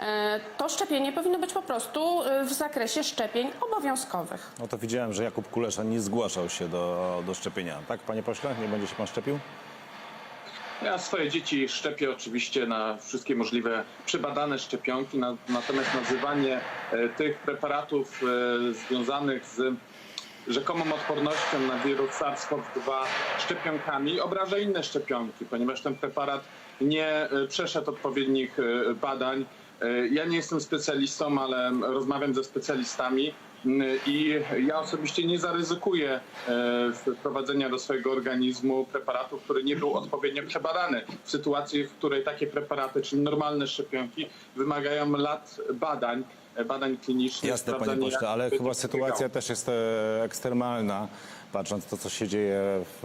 e, to szczepienie powinno być po prostu e, w zakresie szczepień obowiązkowych. No to widziałem, że Jakub Kulesza nie zgłaszał się do, do szczepienia. Tak, panie pośle? Nie będzie się pan szczepił? Ja swoje dzieci szczepię oczywiście na wszystkie możliwe przebadane szczepionki, na, natomiast nazywanie e, tych preparatów związanych z rzekomą odpornością na wirus SARS-CoV-2 szczepionkami obraża inne szczepionki, ponieważ ten preparat nie przeszedł odpowiednich badań. E, Ja nie jestem specjalistą, ale rozmawiam ze specjalistami. Mm, I ja osobiście nie zaryzykuję e, wprowadzenia do swojego organizmu preparatu, który nie był odpowiednio przebadany. W sytuacji, w której takie preparaty, czyli normalne szczepionki, wymagają lat badań, badań klinicznych. Jasne, panie pośle, ale chyba sytuacja też jest e, ekstremalna, patrząc to, co się dzieje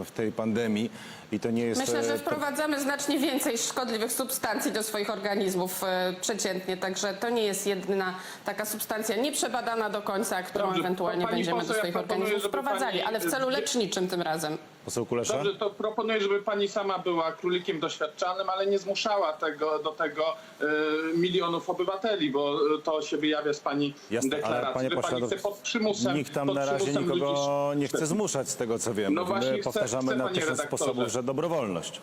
w, tej pandemii. I to nie jest... Myślę, e, że to- wprowadzamy znacznie więcej szkodliwych substancji do swoich organizmów e, przeciętnie, także to nie jest jedyna taka substancja nieprzebadana do końca, którą Dobrze, ewentualnie będziemy poseł, do ja swoich proponuję, organizmów wprowadzali, pani- ale w celu leczniczym tym razem. Poseł Kulesza? Dobrze, to proponuję, żeby pani sama była królikiem doświadczalnym, ale nie zmuszała tego, do tego e, milionów obywateli, bo e, to się wyjawia z pani Jasne, ale deklaracji. panie że pani chce pod przymusem, Nikt tam pod na razie nikogo ludzi nie chce zmuszać z tego, co wiem. No My powtarzamy chce, na panie tysiąc sposobów, że dobrowolność.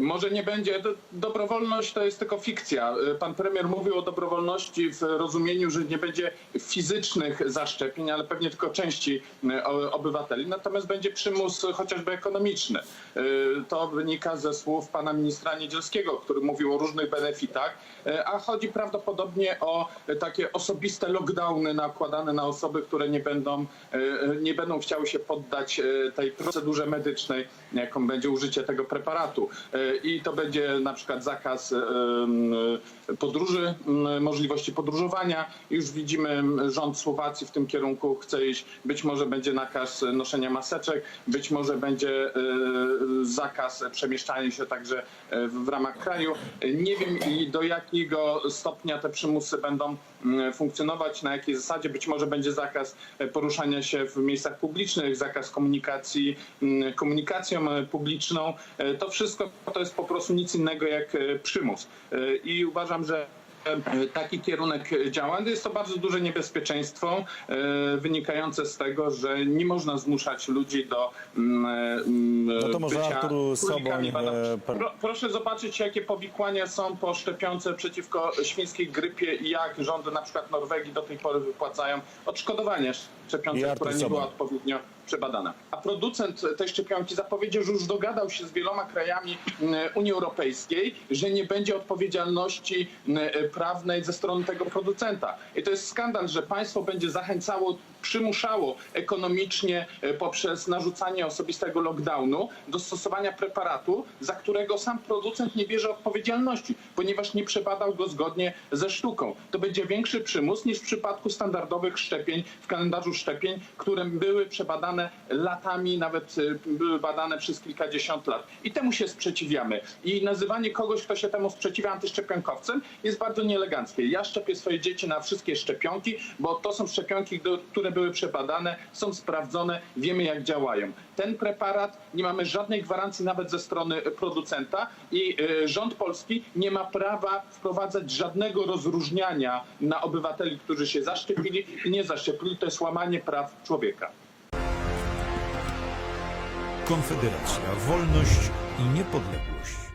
Może nie będzie. Do- Dobrowolność to jest tylko fikcja. Y, Pan premier mówił o dobrowolności w rozumieniu, że nie będzie fizycznych zaszczepień, ale pewnie tylko części y, obywateli. Natomiast będzie przymus chociażby ekonomiczny. Y, To wynika ze słów pana ministra Niedzielskiego, który mówił o różnych benefitach, a chodzi prawdopodobnie o takie osobiste lockdowny nakładane na osoby, które nie będą, nie będą chciały się poddać tej procedurze medycznej, jaką będzie użycie tego preparatu. Y, I to będzie na przykład zakaz y, y, podróży, możliwości podróżowania. Już widzimy rząd Słowacji w tym kierunku chce iść. Być może będzie nakaz noszenia maseczek, być może będzie zakaz przemieszczania się także w ramach kraju. Nie wiem do jakiego stopnia te przymusy będą funkcjonować, na jakiej zasadzie. Być może będzie zakaz y, poruszania się w miejscach publicznych, zakaz komunikacji, komunikacją y, publiczną. Y, To wszystko to jest po prostu nic innego jak y, przymus. Y, I uważam, że e, taki kierunek działań. Jest to bardzo duże niebezpieczeństwo e, wynikające z tego, że nie można zmuszać ludzi do mm, mm, No to może bycia Artur Soboń, e, Pro, proszę zobaczyć, jakie powikłania są po szczepionce przeciwko świńskiej grypie i jak rządy na przykład Norwegii do tej pory wypłacają odszkodowanie I szczepionce, która nie była odpowiednio przebadana. A producent tej szczepionki zapowiedział, że już dogadał się z wieloma krajami mm, Unii Europejskiej, że nie będzie odpowiedzialności mm, prawnej ze strony tego producenta. I to jest skandal, że państwo będzie zachęcało, przymuszało ekonomicznie e, poprzez narzucanie osobistego lockdownu do stosowania preparatu, za którego sam producent nie bierze odpowiedzialności, ponieważ nie przebadał go zgodnie ze sztuką. To będzie większy przymus niż w przypadku standardowych szczepień w kalendarzu szczepień, które były przebadane latami, nawet y, były badane przez kilkadziesiąt lat. I temu się sprzeciwiamy. I nazywanie kogoś, kto się temu sprzeciwia antyszczepionkowcem jest bardzo nieeleganckie. Ja szczepię swoje dzieci na wszystkie szczepionki, bo to są szczepionki, które były przebadane, są sprawdzone, wiemy jak działają. Ten preparat nie mamy żadnej gwarancji nawet ze strony producenta i y, rząd polski nie ma prawa wprowadzać żadnego rozróżniania na obywateli, którzy się zaszczepili i nie zaszczepili. To jest łamanie praw człowieka. Konfederacja, wolność i niepodległość.